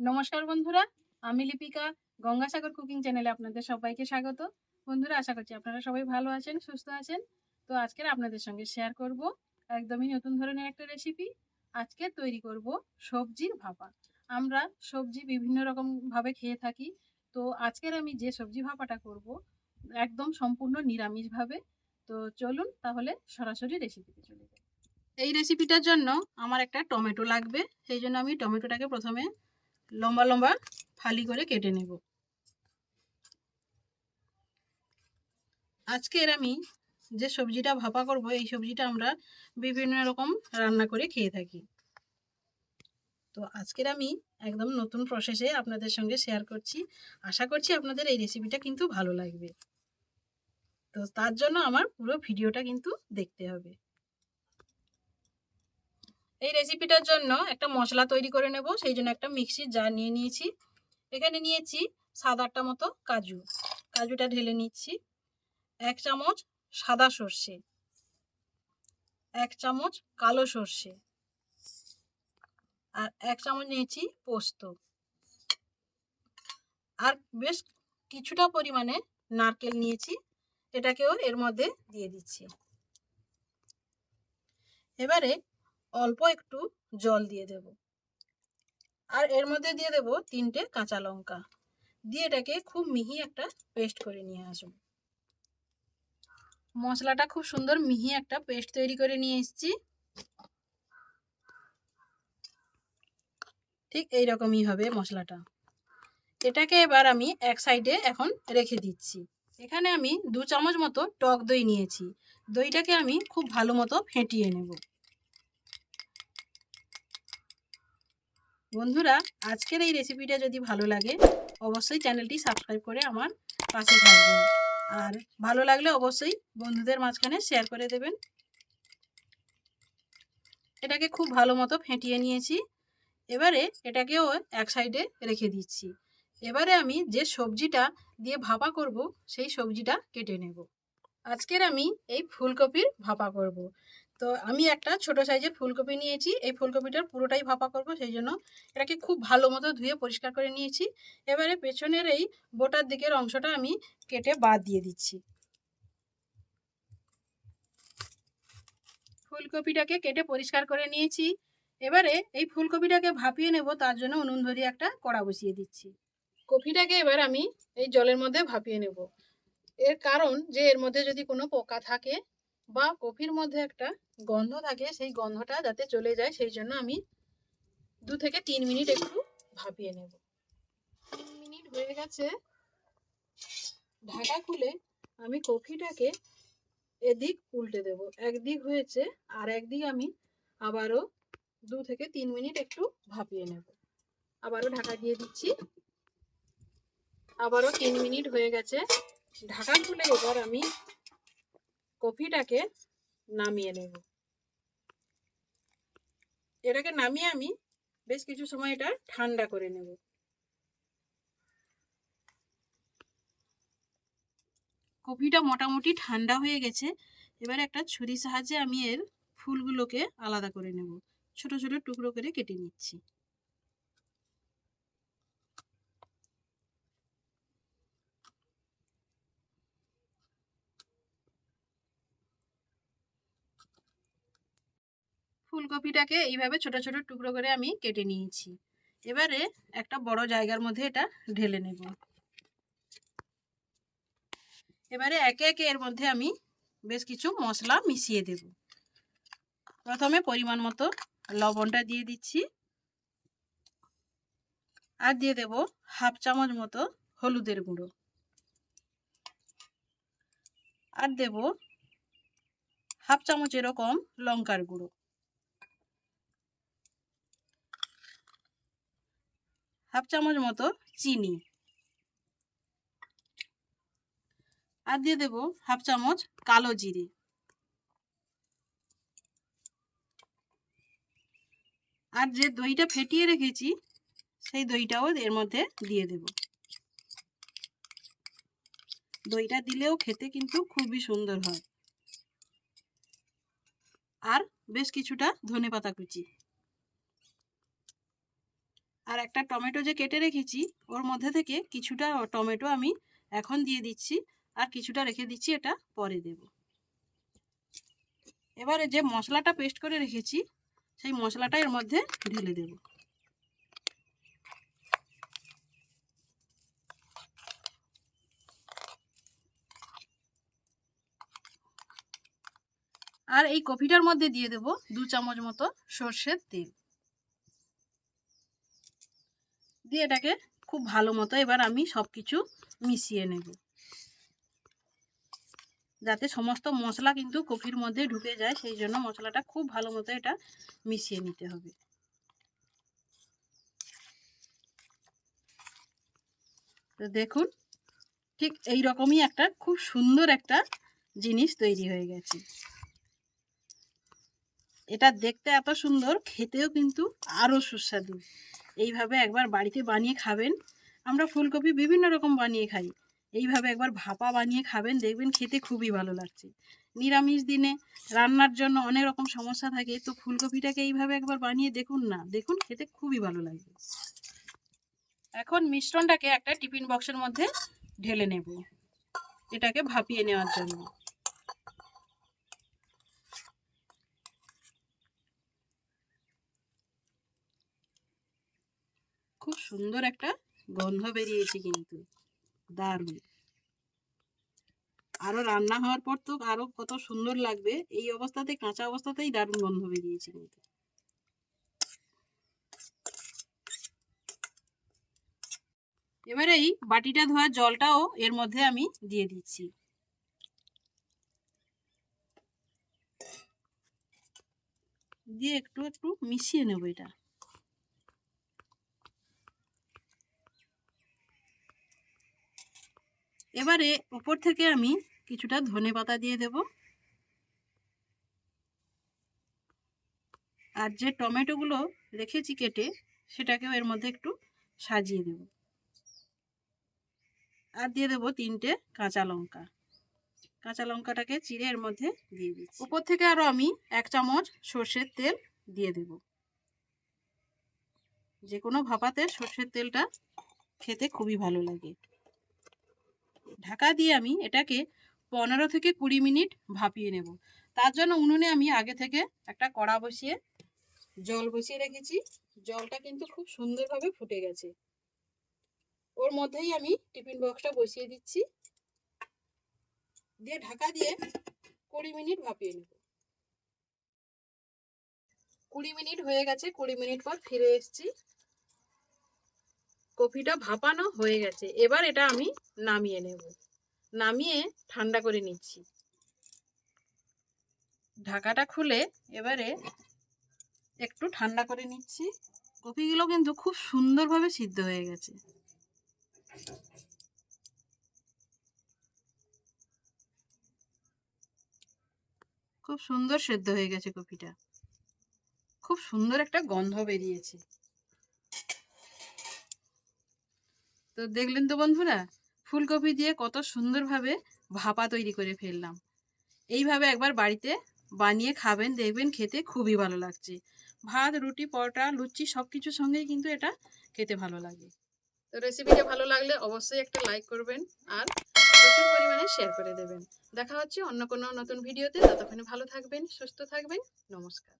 নমস্কার বন্ধুরা, আমি লিপিকা, গঙ্গাসাগর কুকিং চ্যানেলে আপনাদের সবাইকে স্বাগত। বন্ধুরা, আশা করছি আপনারা সবাই ভালো আছেন, সুস্থ আছেন। তো আজকের আপনাদের সঙ্গে শেয়ার করব একদমই নতুন ধরনের একটা রেসিপি আজকে তৈরি করব সবজির ভাপা। আমরা সবজি বিভিন্ন রকম ভাবে খেয়ে থাকি। তো আজকের আমি যে সবজি ভাপাটা করব, একদম সম্পূর্ণ নিরামিষভাবে তো চলুন তাহলে সরাসরি রেসিপিতে চলে যাই। এই রেসিপিটার জন্য আমার একটা টমেটো লাগবে। সেই জন্য আমি টমেটোটাকে প্রথমে লম্বা লম্বা ফালি করে কেটে নেব। আজকের আমি যে সবজিটা ভাপা করব, এই সবজিটা আমরা বিভিন্ন রকম রান্না করে খেয়ে থাকি। তো আজকের আমি একদম নতুন প্রসেসে আপনাদের সঙ্গে শেয়ার করছি। আশা করছি আপনাদের এই রেসিপিটা কিন্তু ভালো লাগবে। তো তার জন্য আমার পুরো ভিডিওটা কিন্তু দেখতে হবে। এই রেসিপিটার জন্য একটা মশলা তৈরি করে নেব, সেই জন্য একটা মিক্সির জার নিয়ে নিয়েছি। এখানে নিয়েছি সাত আটটা মতো কাজু। কাজুটা ঢেলে নিচ্ছি। এক চামচ সাদা সর্ষে। এক চামচ কালো সর্ষে। আর এক চামচ নিয়েছি পোস্ত। আর বেশ কিছুটা পরিমাণে নারকেল নিয়েছি, এটাকেও এর মধ্যে দিয়ে দিচ্ছি। এবারে অল্প একটু জল দিয়ে দেব। আর এর মধ্যে দিয়ে দেব তিনটে কাঁচা লঙ্কা। দিয়ে এটাকে খুব মিহি একটা পেস্ট করে নিয়ে আসব। মশলাটা খুব সুন্দর মিহি একটা পেস্ট তৈরি করে নিয়ে এসেছি। ঠিক এই রকমই হবে মশলাটা। এটাকে এবার আমি এক সাইডে এখন রেখে দিচ্ছি। এখানে আমি দু চামচ মতো টক দই নিয়েছি। দইটাকে আমি খুব ভালো মতো ফেটিয়ে নেব। বন্ধুরা, আজকের এই রেসিপিটা যদি ভালো লাগে, অবশ্যই চ্যানেলটি সাবস্ক্রাইব করে আমার পাশে থাকবেন। আর ভালো লাগলে অবশ্যই বন্ধুদের মাঝখানে শেয়ার করে দেবেন। এটাকে খুব ভালো মতো ফেটিয়ে নিয়েছি। এবারে এটাকেও এক সাইডে রেখে দিচ্ছি। এবারে আমি যে সবজিটা দিয়ে ভাপা করব, সেই সবজিটা কেটে নেব। আজকের আমি এই ফুলকপির ভাপা করব। তো আমি একটা ছোট সাইজের ফুলকপি নিয়েছি। এই ফুলকপিটার পুরোটাই ভাপা করব সেই জন্য এটাকে খুব ভালো মতো ধুয়ে পরিষ্কার করে নিয়েছি। এবারে পেছনের এই বোটার দিকের অংশটা আমি কেটে বাদ দিয়ে দিচ্ছি। ফুলকপিটাকে কেটে পরিষ্কার করে নিয়েছি। এবারে এই ফুলকপিটাকে ভাপিয়ে নেব, তার জন্য উনুন ধরিয়ে একটা কড়া বসিয়ে দিচ্ছি। কপিটাকে এবার আমি এই জলের মধ্যে ভাপিয়ে নেব। এর কারণ যে, এর মধ্যে যদি কোনো পোকা থাকে বা কফির মধ্যে একটা গন্ধ থাকে, সেই গন্ধটা যাতে চলে যায়, সেই জন্য আমি দু থেকে তিন মিনিট একটু ভাপিয়ে নেব। তিন মিনিট হয়ে গেছে। ঢাকা খুলে আমি কফিটাকে এদিক উল্টে দেব। একদিক হয়েছে আর একদিক আমি আবারও দু থেকে তিন মিনিট একটু ভাপিয়ে নেব। আবারও ঢাকা দিয়ে দিচ্ছি। আবারও তিন মিনিট হয়ে গেছে। ঢাকা খুলে এবার আমি কফিটাকে নামিয়ে নেব। এটাকে নামিয়ে আমি বেশ কিছু সময় এটা ঠান্ডা করে নেব। কফিটা মোটামুটি ঠান্ডা হয়ে গেছে। এবার একটা ছুরির সাহায্যে আমি এর ফুলগুলোকে আলাদা করে নেব। ছোট ছোট টুকরো করে কেটে নিচ্ছি। ফুলকপিটাকে এইভাবে ছোট ছোট টুকরো করে আমি কেটে নিয়েছি। এবারে একটা বড় জায়গার মধ্যে এটা ঢেলে নেব। এবারে একে একে এর মধ্যে আমি বেশ কিছু মশলা মিশিয়ে দেব। প্রথমে পরিমাণ মতো লবণটা দিয়ে দিচ্ছি। আর দিয়ে দেব হাফ চামচ মতো হলুদের গুঁড়ো। আর দেব হাফ চামচ এরকম লঙ্কার গুঁড়ো। হাফ চামচ মতো চিনি। আর দিয়ে দেব হাফ চামচ কালো জিরে। আর যে দইটা ফেটিয়ে রেখেছি, সেই দইটাও এর মধ্যে দিয়ে দেব। দইটা দিলেও খেতে কিন্তু খুবই সুন্দর হয়। আর বেশ কিছুটা ধনে পাতা কুচি। আর একটা টমেটো যে কেটে রেখেছি, ওর মধ্যে থেকে কিছুটা টমেটো আমি এখন দিয়ে দিচ্ছি আর কিছুটা রেখে দিচ্ছি, এটা পরে দেব। এবারে যে মশলাটা পেস্ট করে রেখেছি, সেই মশলাটা এর মধ্যে ঢেলে দেব। আর এই কফিটার মধ্যে দিয়ে দেব দু চামচ মতো সর্ষের তেল। দিয়ে এটাকে খুব ভালো মতো এবার আমি সব কিছু মিশিয়ে নেব। যাতে সমস্ত মশলা কিন্তু কফির মধ্যে ঢুকে যায়, সেই জন্য মশলাটা খুব ভালো মতো এটা মিশিয়ে নিতে হবে। তো দেখুন, ঠিক এই রকমই একটা খুব সুন্দর একটা জিনিস তৈরি হয়ে গেছে। এটা দেখতে এত সুন্দর, খেতেও কিন্তু আরও সুস্বাদু। এইভাবে একবার বাড়িতে বানিয়ে খাবেন। আমরা ফুলকপি বিভিন্ন রকম বানিয়ে খাই। এইভাবে একবার ভাপা বানিয়ে খাবেন, দেখবেন খেতে খুবই ভালো লাগছে। নিরামিষ দিনে রান্নার জন্য অনেক রকম সমস্যা থাকে, তো ফুলকপিটাকে এইভাবে একবার বানিয়ে দেখুন না। দেখুন, খেতে খুবই ভালো লাগবে। এখন মিশ্রণটাকে একটা টিফিন বক্সের মধ্যে ঢেলে নেব। এটাকে ভাপিয়ে নেওয়ার জন্য। খুব সুন্দর একটা গন্ধ বেরিয়েছে কিন্তু। দারুণ। আরও রান্না হওয়ার পর তো আরও কত সুন্দর লাগবে। এই অবস্থাতে, কাঁচা অবস্থাতেই দারুণ গন্ধ বেরিয়েছে কিন্তু। এবারে এই বাটিটা ধোয়া জলটাও এর মধ্যে আমি দিয়ে দিচ্ছি। দিয়ে একটু একটু মিশিয়ে নেব এটা। এবারে উপর থেকে আমি কিছুটা ধনে পাতা দিয়ে দেব। আর যে টমেটোগুলো রেখেছি কেটে, সেটাকেও এর মধ্যে একটু সাজিয়ে দেব। আর দিয়ে দেবো তিনটে কাঁচা লঙ্কা। কাঁচা লঙ্কাটাকে চিড়ে এর মধ্যে দিয়ে দিচ্ছি। উপর থেকে আরও আমি এক চামচ সর্ষের তেল দিয়ে দেব। যে কোনো ভাপাতে সর্ষের তেলটা খেতে খুবই ভালো লাগে। ঢাকা দিয়ে আমি এটাকে পনেরো থেকে কুড়ি মিনিট ভাপিয়ে নেব। তার জন্য উনুনে আমি আগে থেকে একটা কড়া বসিয়ে জল বসিয়ে রেখেছি। জলটা কিন্তু খুব সুন্দরভাবে ফুটে গেছে। ওর মধ্যেই আমি টিফিন বক্সটা বসিয়ে দিচ্ছি। দিয়ে ঢাকা দিয়ে কুড়ি মিনিট ভাপিয়ে নেব। কুড়ি মিনিট হয়ে গেছে, কুড়ি মিনিট পর ফিরে এসেছি। কফিটা ভাপানো হয়ে গেছে। এবার এটা আমি নামিয়ে নেব। নামিয়ে ঠান্ডা করে নিচ্ছি। ঢাকাটা খুলে এবারে একটু ঠান্ডা করে নিচ্ছি। কফিগুলো কিন্তু খুব সুন্দরভাবে সিদ্ধ হয়ে গেছে। খুব সুন্দর সেদ্ধ হয়ে গেছে কফিটা। খুব সুন্দর একটা গন্ধ বেরিয়েছে। তো দেখলেন তো বন্ধুরা, ফুলকপি দিয়ে কত সুন্দরভাবে ভাপা তৈরি করে ফেললাম। এইভাবে একবার বাড়িতে বানিয়ে খাবেন, দেখবেন খেতে খুবই ভালো লাগছে। ভাত, রুটি, পরোটা, লুচি সব কিছুর সঙ্গেই কিন্তু এটা খেতে ভালো লাগে। তো রেসিপিটা ভালো লাগলে অবশ্যই একটা লাইক করবেন আর প্রচুর পরিমাণে শেয়ার করে দেবেন। দেখা হচ্ছে অন্য কোনো নতুন ভিডিওতে ততক্ষণে ভালো থাকবেন, সুস্থ থাকবেন। নমস্কার।